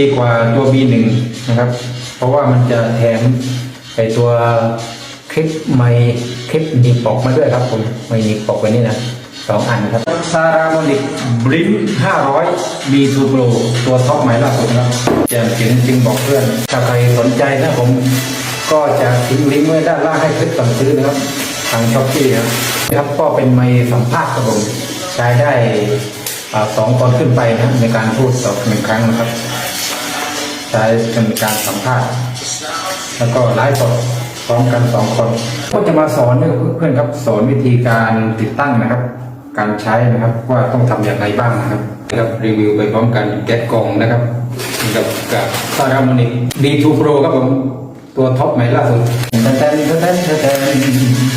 ดีกว่าตัว B1 นะครับ เพราะว่ามันจะแถมไอตัวคลิปไมค์คลิปหนีบปอกมาด้วยครับผมไมค์หนีบปอกไว้นี่นะสองอันครับซาราโมนิกบลิม500 B2 Pro ตัวท็อปใหม่ล่าสุดนะครับแจมเจ๋งจริงบอกเพื่อน ถ้าใครสนใจนะผม ก็จะทิ้งลิงก์ไว้ด้านล่างให้คลิกสั่งซื้อนะครับ ทางช้อปปี้นะครับครับก็เป็นไมค์สัมภาษณ์ครับผมใช้ได้สองตอนขึ้นไปนะในการพูดต่อหนึ่งครั้งนะครับ ใช้เป็นการสัมภาษณ์แล้วก็ไลฟ์สดพร้อมกันสองคนก็จะมาสอนเนี่ยเพื่อนครับสอนวิธีการติดตั้งนะครับ การใช้นะครับว่าต้องทำอย่างไรบ้างนะครับนะครับรีวิวไปพร้อมกันแกะกล่องนะครับกับกับซารามอนิก D2 Pro ครับผมตัวท็อปใหม่ล่าสุดแทนแทนแทนแทนแทน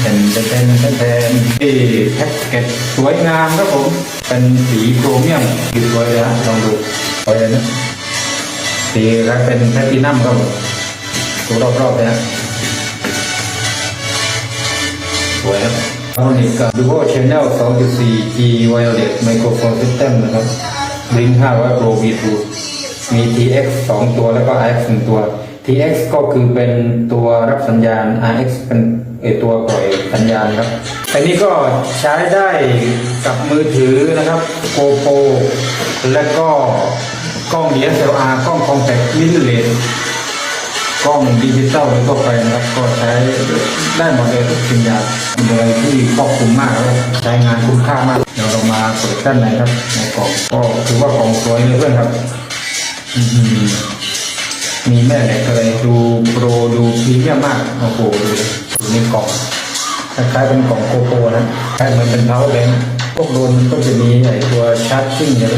แทนแทนแทนแทนแทนที่แพ็กเกจสวยงามครับผมเป็นสีโครเมียมสีสวยเลยฮะลองดูสวยเลยนะ สีครับเป็นแพลตตินัมครับผมดูรอบๆเลยนะสวยครับเอาหนึ่งกับ Duo Channel 2.4 G Wireless Microphone System นะครับ Blink 500 Pro V2 มี TX 2 ตัวแล้วก็ RX 1 ตัว TX ก็คือเป็นตัวรับสัญญาณ RX เป็นตัวปล่อยสัญญาณครับอันนี้ก็ใช้ได้กับมือถือนะครับ GoPro และก็ กล้อง DSLR กล้อง Compact Mirrorless กล้องดิจิตอลโดยทั่วไปนะครับ ก็ใช้ได้หมดเลยทุกสิ่งอย่างเป็นอะไรที่ครอบคลุมมากเลยใช้งานคุ้มค่ามากเดี๋ยวเรามาเปิดด้านในครับในกล่องก็ถือว่ากล่องสวยเลยเพื่อนครับมีแม่เหล็กอะไรดูโปรดูพรีเมียมมากโอ้โหดูดูในกล่องคล้ายๆเป็นกล่องโกโปรนะคล้ายเหมือนเป็นเท้าแบงพวกโดนมันก็จะมีไอตัวชาร์จซิ่งเนี่ย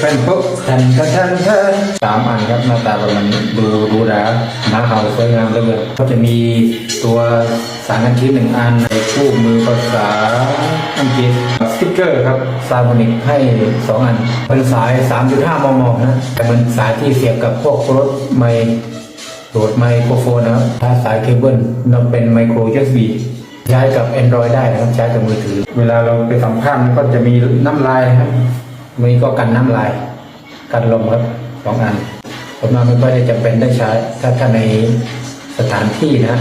เป็นปุ๊บแทนแทนแทนแทนสามอันครับหน้าตาประมาณนี้ดูดูดาหน้าเขาสวยงามเหลยก็จะมีตัวสารกันชื้นหนึ่งอันในคู่มือภาษาอังกฤษสติ๊กเกอร์ครับซาโมนิกให้สองอัน เป็นสาย 3.5 มมนะแต่มันสายที่เสียบกับพวกรถไมโหลดไมโครโฟนนะครับถ้าสายเคเบิลนับเป็นไมโคร USB ใช้กับ Android ได้นะครับ ใช้กับมือถือ เวลาเราไปสัมภาษณ์มันก็จะมีน้ำลายนะครับ มีก็กันน้ำลาย กันลมครับสองอันผมว่าไม่ค่อยได้จำเป็นได้ใช้ ถ้าถ้าในสถานที่นะ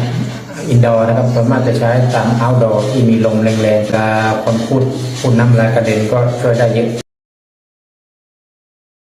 อินดอร์นะครับสามารถจะใช้ตามเอาท์ดอร์ที่มีลมแรงๆเวลาคนพูดพูดน้ำลายกระเด็นก็ช่วยได้เยอะ